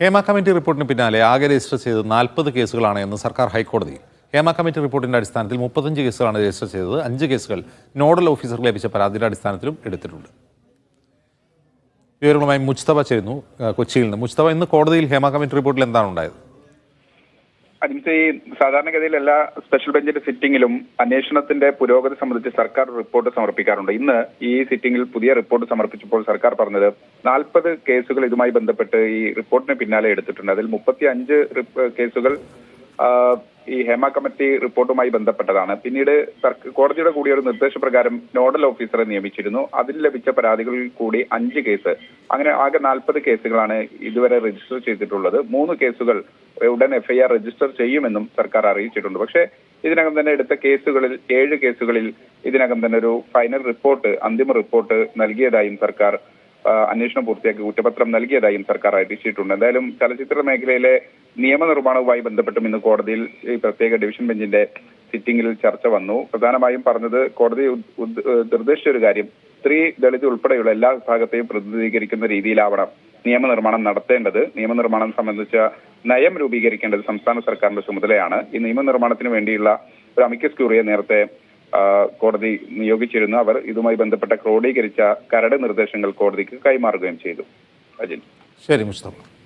Hema committee റിപ്പോർട്ടിന് പിന്നാലെ ആകെ register ചെയ്തത് നാൽപ്പത് കേസുകളാണ് എന്ന് സർക്കാർ ഹൈക്കോടതി. ഹേമ കമ്മിറ്റി റിപ്പോർട്ടിന്റെ അടിസ്ഥാനത്തിൽ മുപ്പത്തഞ്ച് കേസുകളാണ് രജിസ്റ്റർ ചെയ്തത്. അഞ്ച് കേസുകൾ നോഡൽ ഓഫീസർക്ക് ലഭിച്ച പരാതിയുടെ അടിസ്ഥാനത്തിലും എടുത്തിട്ടുണ്ട്. വിവരങ്ങളുമായി മുസ്തഫ ചേരുന്നു. കൊച്ചിയിൽ നിന്ന്. മുസ്തഫ ഇന്ന് കോടതിയിൽ ഹേമ കമ്മിറ്റി റിപ്പോർട്ടിൽ എന്താണ് ഉണ്ടായത്? അജിംസെ സാധാരണഗതിയിൽ എല്ലാ സ്പെഷ്യൽ ബെഞ്ചിന്റെ സിറ്റിംഗിലും അന്വേഷണത്തിന്റെ പുരോഗതി സംബന്ധിച്ച് സർക്കാർ റിപ്പോർട്ട് സമർപ്പിക്കാറുണ്ട്. ഇന്ന് ഈ സിറ്റിംഗിൽ പുതിയ റിപ്പോർട്ട് സമർപ്പിച്ചപ്പോൾ സർക്കാർ പറഞ്ഞത് നാൽപ്പത് കേസുകൾ ഇതുമായി ബന്ധപ്പെട്ട് ഈ റിപ്പോർട്ടിന് പിന്നാലെ എടുത്തിട്ടുണ്ട്. അതിൽ മുപ്പത്തി അഞ്ച് കേസുകൾ ഈ ഹേമ കമ്മിറ്റി റിപ്പോർട്ടുമായി ബന്ധപ്പെട്ടതാണ്. പിന്നീട് കോടതിയുടെ കൂടി ഒരു നിർദ്ദേശപ്രകാരം നോഡൽ ഓഫീസറെ നിയമിച്ചിരുന്നു. അതിൽ ലഭിച്ച പരാതികളിൽ കൂടി അഞ്ച് കേസ് അങ്ങനെ ആകെ നാൽപ്പത് കേസുകളാണ് ഇതുവരെ രജിസ്റ്റർ ചെയ്തിട്ടുള്ളത്. മൂന്ന് കേസുകൾ ഉടൻ എഫ്ഐആർ രജിസ്റ്റർ ചെയ്യുമെന്നും സർക്കാർ അറിയിച്ചിട്ടുണ്ട്. പക്ഷേ ഇതിനകം തന്നെ എടുത്ത കേസുകളിൽ ഏഴ് കേസുകളിൽ ഇതിനകം തന്നെ ഒരു ഫൈനൽ റിപ്പോർട്ട് അന്തിമ റിപ്പോർട്ട് നൽകിയതായും സർക്കാർ അന്വേഷണം പൂർത്തിയാക്കി കുറ്റപത്രം നൽകിയതായും സർക്കാർ അറിയിച്ചിട്ടുണ്ട്. എന്തായാലും ചലച്ചിത്ര മേഖലയിലെ നിയമനിർമ്മാണവുമായി ബന്ധപ്പെട്ടും ഇന്ന് കോടതിയിൽ ഈ പ്രത്യേക ഡിവിഷൻ ബെഞ്ചിന്റെ സിറ്റിംഗിൽ ചർച്ച വന്നു. പ്രധാനമായും പറഞ്ഞത് കോടതി നിർദ്ദേശിച്ച ഒരു കാര്യം സ്ത്രീ ദളിത് ഉൾപ്പെടെയുള്ള എല്ലാ വിഭാഗത്തെയും പ്രതിനിധീകരിക്കുന്ന രീതിയിലാവണം നിയമനിർമ്മാണം നടത്തേണ്ടത്. നിയമനിർമ്മാണം സംബന്ധിച്ച നയം രൂപീകരിക്കേണ്ടത് സംസ്ഥാന സർക്കാരിന്റെ ചുമതലയാണ്. ഈ നിയമനിർമ്മാണത്തിന് വേണ്ടിയുള്ള ഒരു അമിക്കസ് ക്യൂറിയെ നേരത്തെ കോടതി നിയോഗിച്ചിരുന്നു. അവർ ഇതുമായി ബന്ധപ്പെട്ട ക്രോഡീകരിച്ച കരട് നിർദ്ദേശങ്ങൾ കോടതിക്ക് കൈമാറുകയും ചെയ്തു. അജിൻ. ശരി മുസ്തഫ.